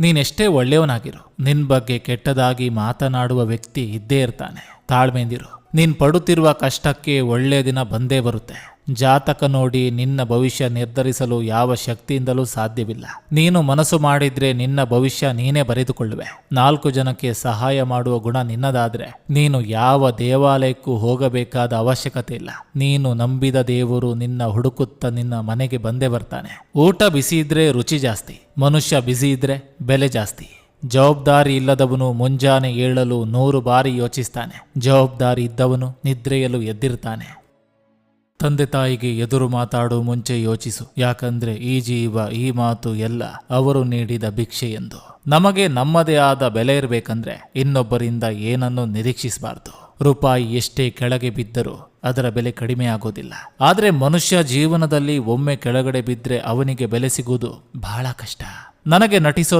ನೀನೆಷ್ಟೇ ಒಳ್ಳೆಯವನಾಗಿರು ನಿನ್ನ ಬಗ್ಗೆ ಕೆಟ್ಟದಾಗಿ ಮಾತನಾಡುವ ವ್ಯಕ್ತಿ ಇದ್ದೇ ಇರ್ತಾನೆ. ತಾಳ್ಮೆಂದಿರು ನೀನ್ ಪಡುತ್ತಿರುವ ಕಷ್ಟಕ್ಕೆ ಒಳ್ಳೆಯ ದಿನ ಬಂದೇ ಬರುತ್ತೆ. ಜಾತಕ ನೋಡಿ ನಿನ್ನ ಭವಿಷ್ಯ ನಿರ್ಧರಿಸಲು ಯಾವ ಶಕ್ತಿಯಿಂದಲೂ ಸಾಧ್ಯವಿಲ್ಲ. ನೀನು ಮನಸ್ಸು ಮಾಡಿದ್ರೆ ನಿನ್ನ ಭವಿಷ್ಯ ನೀನೇ ಬರೆದುಕೊಳ್ಳುವೆ. ನಾಲ್ಕು ಜನಕ್ಕೆ ಸಹಾಯ ಮಾಡುವ ಗುಣ ನಿನ್ನದಾದ್ರೆ. ನೀನು ಯಾವ ದೇವಾಲಯಕ್ಕೂ ಹೋಗಬೇಕಾದ ಅವಶ್ಯಕತೆ ಇಲ್ಲ. ನೀನು ನಂಬಿದ ದೇವರು ನಿನ್ನ ಹುಡುಕುತ್ತ ನಿನ್ನ ಮನೆಗೆ ಬಂದೇ ಬರ್ತಾನೆ. ಊಟ ಬಿಸಿ ಇದ್ರೆ ರುಚಿ ಜಾಸ್ತಿ. ಮನುಷ್ಯ ಬಿಸಿ ಇದ್ರೆ ಬೆಲೆ ಜಾಸ್ತಿ. ಜವಾಬ್ದಾರಿ ಇಲ್ಲದವನು ಮುಂಜಾನೆ ಏಳಲು ನೂರು ಬಾರಿ ಯೋಚಿಸ್ತಾನೆ. ಜವಾಬ್ದಾರಿ ಇದ್ದವನು ನಿದ್ರೆಯಲು ಎದ್ದಿರ್ತಾನೆ. ತಂದೆ ತಾಯಿಗೆ ಎದುರು ಮಾತಾಡೋ ಮುಂಚೆ ಯೋಚಿಸು. ಯಾಕಂದ್ರೆ ಈ ಜೀವ ಈ ಮಾತು ಎಲ್ಲ ಅವರು ನೀಡಿದ ಭಿಕ್ಷೆ ಎಂದು ನಮಗೆ ನಮ್ಮದೇ ಆದ ಬೆಲೆ ಇರಬೇಕಂದ್ರೆ ಇನ್ನೊಬ್ಬರಿಂದ ಏನನ್ನು ನಿರೀಕ್ಷಿಸಬಾರ್ದು. ರೂಪಾಯಿ ಎಷ್ಟೇ ಕೆಳಗೆ ಬಿದ್ದರೂ ಅದರ ಬೆಲೆ ಕಡಿಮೆ ಆಗೋದಿಲ್ಲ. ಆದರೆ ಮನುಷ್ಯ ಜೀವನದಲ್ಲಿ ಒಮ್ಮೆ ಕೆಳಗಡೆ ಬಿದ್ದರೆ ಅವನಿಗೆ ಬೆಲೆ ಸಿಗುವುದು ಬಹಳ ಕಷ್ಟ. ನನಗೆ ನಟಿಸೋ